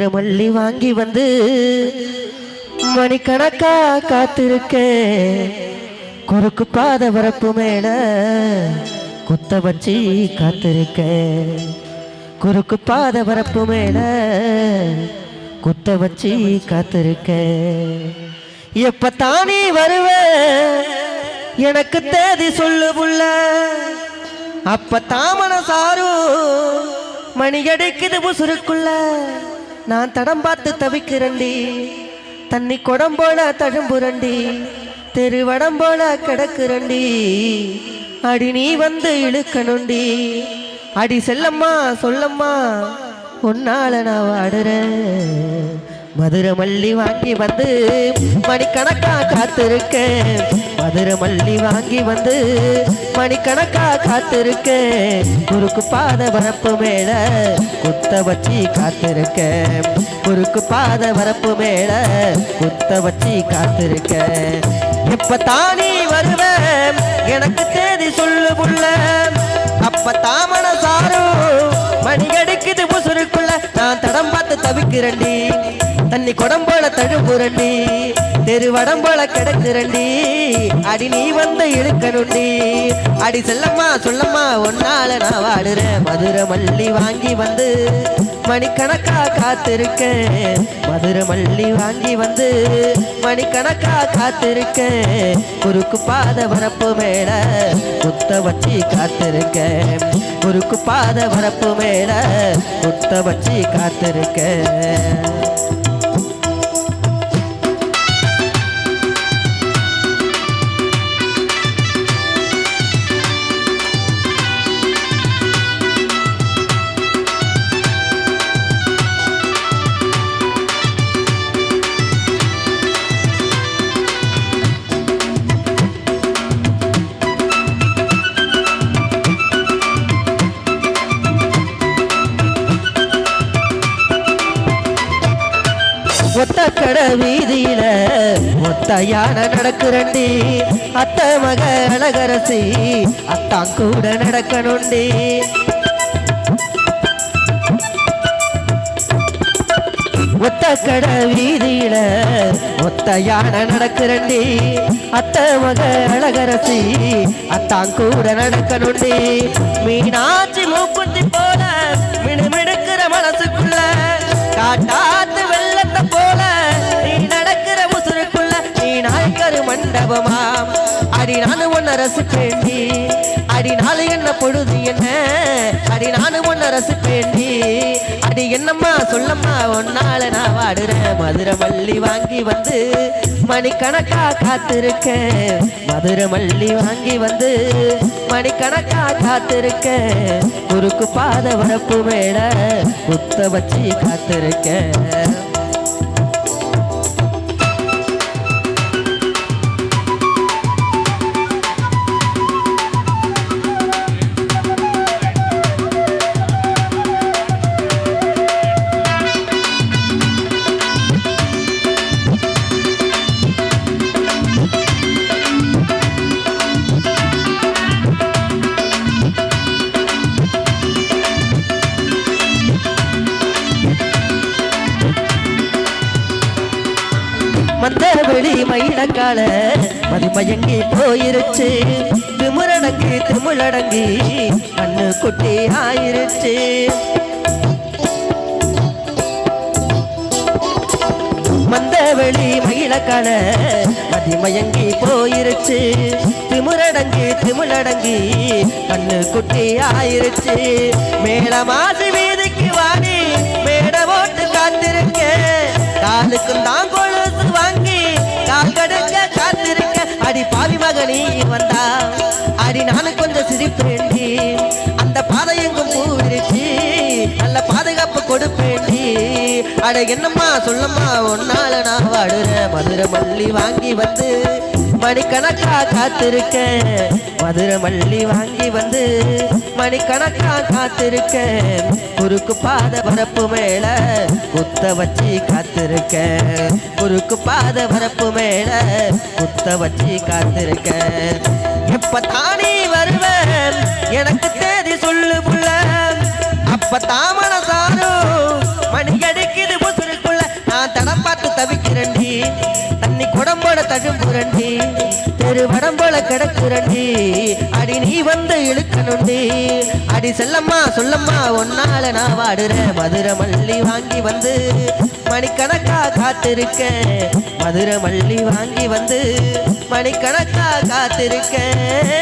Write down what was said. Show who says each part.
Speaker 1: மதுரமல்லி வாங்கி வந்து மணிக்கணக்கா காத்திருக்கேன். குறுக்கு பாத வரப்பு மேல குத்த வச்சு காத்திருக்கேன். குறுக்கு பாத வரப்பு மேல குத்த வச்சு காத்திருக்கேன். எப்ப தானே வருவ எனக்கு தேதி சொல்லு புள்ள. அப்ப தாமன சாரும் மணி அடிக்குது புசுருக்குள்ள நான் தடம் பார்த்து தவிக்கிறண்டி தண்ணி குடம் போல தழும்புரண்டி தெருவடம் போல கிடக்குறண்டி அடி நீ வந்து இழுக்கணுண்டி அடி செல்லம்மா சொல்லம்மா உன்னால நான் வாடுறேன். மதுரை மல்லி வாங்கி வந்து மணிக்கணக்கா காத்திருக்கேன். மதுரை மல்லி வாங்கி வந்து மணிக்கணக்கா காத்திருக்கேன். குறுக்கு பாத வரப்பு மேல குத்த வச்சு காத்திருக்கேன். குறுக்கு பாத வரப்பு மேல குத்த வச்சு காத்திருக்கேன். எப்ப தானே வருவேன் எனக்கு தேதி சொல்லு புள்ள அப்ப தாமன சாரும் மணி அடிக்குது முசுருக்குள்ள நான் தடம் பார்த்து தவிக்கிறேன்டி. தண்ணி குடம்போல தழும்புறண்டி தெருவடம் போல கிடைச்சிரண்டி அடி நீ வந்து இழுக்கணுண்டி அடி செல்லம்மா சொல்லம்மா ஒன்னால நான் வாடுறேன். மதுரை மல்லி வாங்கி வந்து மணிக்கணக்கா காத்திருக்கேன். மதுரை மல்லி வாங்கி வந்து மணிக்கணக்கா காத்திருக்கேன். குறுக்கு பாத வரப்பு மேல குத்த வச்சு காத்திருக்கேன். குறுக்கு பாத வரப்பு மேல குத்த வச்சு காத்திருக்கேன். கடை வீதியில மொத்தையான நடக்குறண்டி அத்த மக அழகரசி அத்தான் கூட நடக்கணுண்டி. ஒத்த கடை வீதியில ஒத்த நடக்குறண்டி அத்த மக அழகரசி அத்தான் கூட நடக்கணுண்டி. மீனாட்சி மூக்குத்தி போல மினுமினுக்கிற மனசுக்குள்ள காட்டாத்து விநாயகர் மண்டபமாம். அடி நானு ஒன்ன ரசிப்பேண்டி அடி நாளு என்ன பொழுது என்ன? அடி நானு ஒன்ன ரசிப்பேண்டி அடி என்னம்மா சொல்லம்மா ஒன்னால நான் வாடுறேன். மதுரை மல்லி வாங்கி வந்து மணிக்கணக்கா காத்திருக்கேன். மதுரை மல்லி வாங்கி வந்து மணிக்கணக்கா காத்திருக்கேன். குறுக்கு பாத வரப்பு மேல குத்த வச்சு காத்திருக்கேன். மந்த வெளி மயிலக்கால மதிமயங்கி போயிருச்சு. திமுரடங்கு திமுழடங்கி கண்ணு குட்டி ஆயிருச்சு. மந்த வெளி மயிலக்கால மதிமயங்கி போயிருச்சு. திமுரடங்கு திமுழடங்கி கண்ணு குட்டி ஆயிருச்சு. மேல மாசு வீதிக்கு வாடி மேட ஓட்டு காத்திருக்கேன் காலுக்கும் தான் அடி பாவி மகனி வந்தா. அடி நானும் கொஞ்சம் சிரிப்பேண்டி அந்த பாதை எங்கும் பூ நல்ல பாதுகாப்பு கொடுப்பேண்டி அட என்னம்மா சொல்லம்மா ஒன்னால நான் வாடுற மதுரை மல்லி வாங்கி வந்து மணிக்கணக்கா காத்திருக்கேன். மதுரை மல்லி வாங்கி வந்து மணிக்கணக்கா காத்திருக்கேன். குறுக்கு பாத பரப்பு மேல குத்த வச்சு காத்திருக்கேன். குறுக்கு பாத பரப்பு மேல குத்த வச்சு காத்திருக்கேன். எப்ப தானே வருவேன்? எனக்கு தேதி சொல்லு புள்ள. அப்ப தாமன சாரும் மணி அடிக்குது புசுருக்குள்ள நான் தடம் பார்த்து தவிக்கிறேன் போல தழும்புரண்டி தெரு வடம் போல கிடக்குரண்டி அடி நீ வந்து இழுக்கணுண்டி. அடி செல்லம்மா சொல்லம்மா ஒன்னால நான் வாடுற மதுரை மல்லி வாங்கி வந்து மணிக்கணக்கா காத்திருக்கேன் மதுரை மல்லி வாங்கி வந்து மணிக்கணக்கா காத்திருக்கேன்